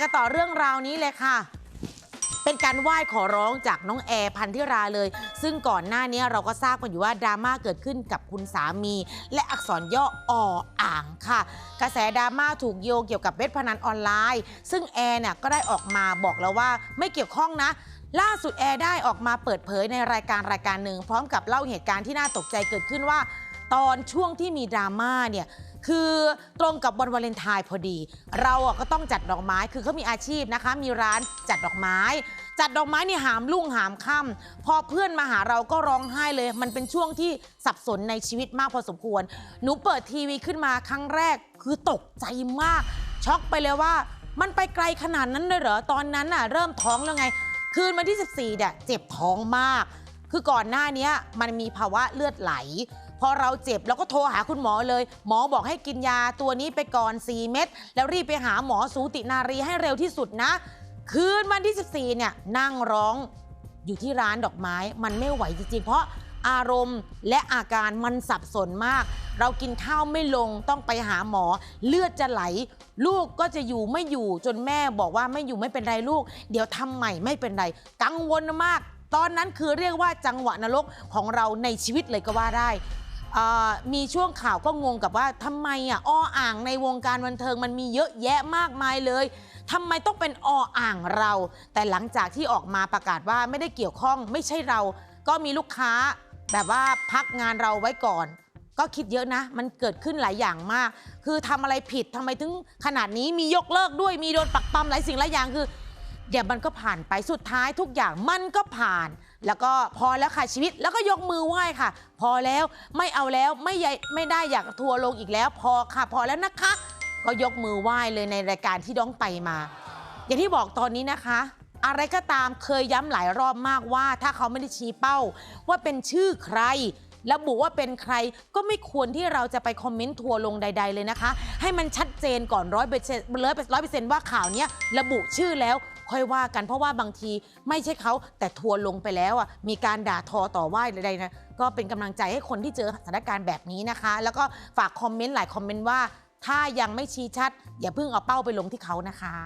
กันต่อเรื่องราวนี้เลยค่ะ เป็นการไหว้ขอร้องจากน้องแอร์พันธิราเลย ซึ่งก่อนหน้านี้เราก็ทราบกันอยู่ว่าดราม่าเกิดขึ้นกับคุณสามี และอักษรย่อออ่างค่ะ กระแสดราม่าถูกโยงเกี่ยวกับเว็บพนันออนไลน์ ซึ่งแอร์เนี่ยก็ได้ออกมาบอกแล้วว่าไม่เกี่ยวข้องนะล่าสุดแอร์ได้ออกมาเปิดเผยในรายการรายการหนึ่งพร้อมกับเล่าเหตุการณ์ที่น่าตกใจเกิดขึ้นว่า ตอนช่วงที่มีดราม่าเนี่ยคือตรงกับวันวาเลนไทน์พอดี เราอะก็ต้องจัดดอกไม้คือเขามีอาชีพนะคะ มีร้านจัดดอกไม้ จัดดอกไม้นี่หามลุ่งหามค่ำพอเพื่อนมาหาเราก็ร้องไห้เลย มันเป็นช่วงที่สับสนในชีวิตมากพอสมควร หนูเปิดทีวีขึ้นมาครั้งแรกคือตกใจมาก ช็อกไปเลยว่า มันไปไกลขนาดนั้นเลยเหรอตอนนั้นน่ะเริ่มท้องแล้วไง คืนวันที่ 14เนี่ยเจ็บท้องมาก คือก่อนหน้านี้มันมีภาวะเลือดไหล พอเราเจ็บเราก็โทรหาคุณหมอเลย หมอบอกให้กินยาตัวนี้ไปก่อน 4 เม็ดแล้วรีบไปหาหมอสูตินารีให้เร็วที่สุดนะ คืนวันที่ 14 เนี่ยนั่งร้องอยู่ที่ร้านดอกไม้มันไม่ไหวจริงๆ เพราะอารมณ์และอาการมันสับสนมาก เรากินข้าวไม่ลงต้องไปหาหมอ เลือดจะไหล ลูกก็จะอยู่ไม่อยู่จนแม่บอกว่าไม่อยู่ไม่เป็นไรลูก เดี๋ยวทำใหม่ไม่เป็นไร กังวลมาก ตอนนั้นคือเรียกว่าจังหวะนรกของเราในชีวิตเลยก็ว่าได้ อ่ามีช่วงข่าวก็งงกับว่าทำไมอะอ้ออ่างในวงการบันเทิงมันมีเยอะแยะมากมายเลยทำไมต้องเป็นอ้ออ่างเรา แต่หลังจากที่ออกมาประกาศว่าไม่ได้เกี่ยวข้องไม่ใช่เรา ก็มีลูกค้าแบบว่าพักงานเราไว้ก่อน ก็คิดเยอะนะ มันเกิดขึ้นหลายอย่างมาก คือทำอะไรผิดทำไมถึงขนาดนี้มียกเลิกด้วยมีโดนปักปั๊มหลายสิ่งหลายอย่างคือ เดี๋ยวมันก็ผ่านไปสุดท้ายทุกอย่างมันก็ผ่าน แล้วก็พอแล้วค่ะชีวิตแล้วก็ยกมือไหว้ค่ะ พอแล้วไม่เอาแล้วไม่ใยไม่ได้อยากทัวร์ลงอีกแล้ว พอค่ะ พอแล้วนะคะ ก็ยกมือไหว้เลยในรายการที่ด้องไปมา อย่างที่บอกตอนนี้นะคะ อะไรก็ตามเคยย้ำหลายรอบมากว่า ถ้าเขาไม่ได้ชี้เป้า ว่าเป็นชื่อใครระบุว่าเป็นใครก็ไม่ควรที่เราจะไปคอมเมนต์ทัวร์ลงใด ๆ เลยนะคะ ให้มันชัดเจนก่อนร้อยเปอร์เซ็นต์ร้อยเปอร์เซ็นต์ว่าข่าวนี้ระบุชื่อแล้ว ค่อยว่ากันเพราะว่าบางทีไม่ใช่เขาแต่ทัวร์ลงไปแล้วอะมีการด่าทอต่อว่าอะไรนะก็เป็นกำลังใจให้คนที่เจอสถานการณ์แบบนี้นะคะ แล้วก็ฝากคอมเมนต์หลายคอมเมนต์ว่า ถ้ายังไม่ชี้ชัด อย่าเพิ่งเอาเป้าไปลงที่เขานะคะ